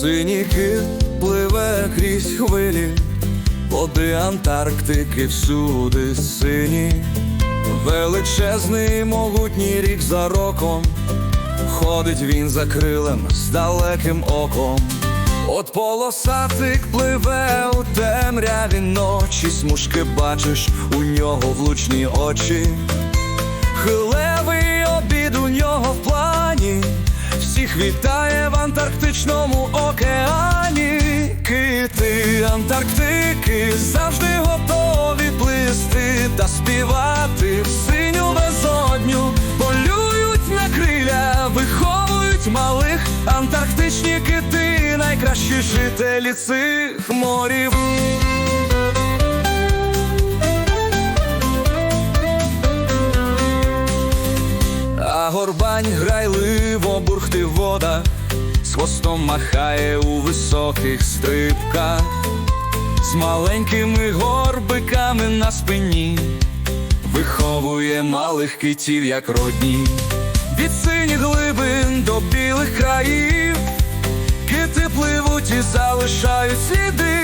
Синій кит пливе крізь хвилі, води Антарктики всюди сині, величезний могутній рік за роком, ходить він за крилем з далеким оком. От полосатик пливе у темряві ночі, смужки бачиш у нього влучні очі. Хилевий обід у нього в плані, всіх вітає Антарктичному океані. Кити Антарктики завжди готові плисти та співати в синю безодню, полюють на криля, виховують малих антарктичні кити, найкращі жителі цих морів. А горбань грайливо бурхти в водах, з хвостом махає у високих стрибках, з маленькими горбиками на спині, виховує малих китів, як родні, від синіх глибин до білих країв, кити пливуть і залишають сліди,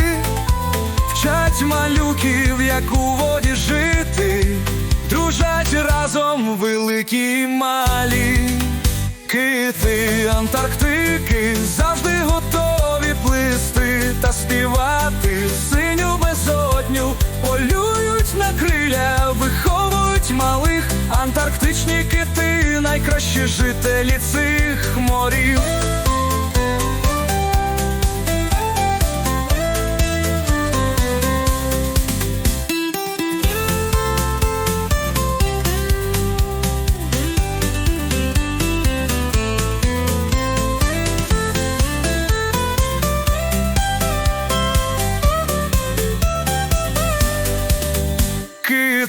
вчать малюків, як у воді жити. Дружать разом великі й малі, кити Антарктики завжди готові плисти та співати синю безодню, полюють на криля, виховують малих антарктичні кити, найкращі жителі цих морів.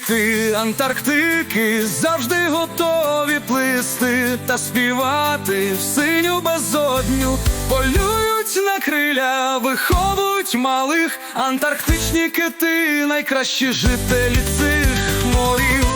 Кити Антарктики завжди готові плисти та співати в синю безодню, полюють на криля, виховують малих антарктичні кити, найкращі жителі цих морів.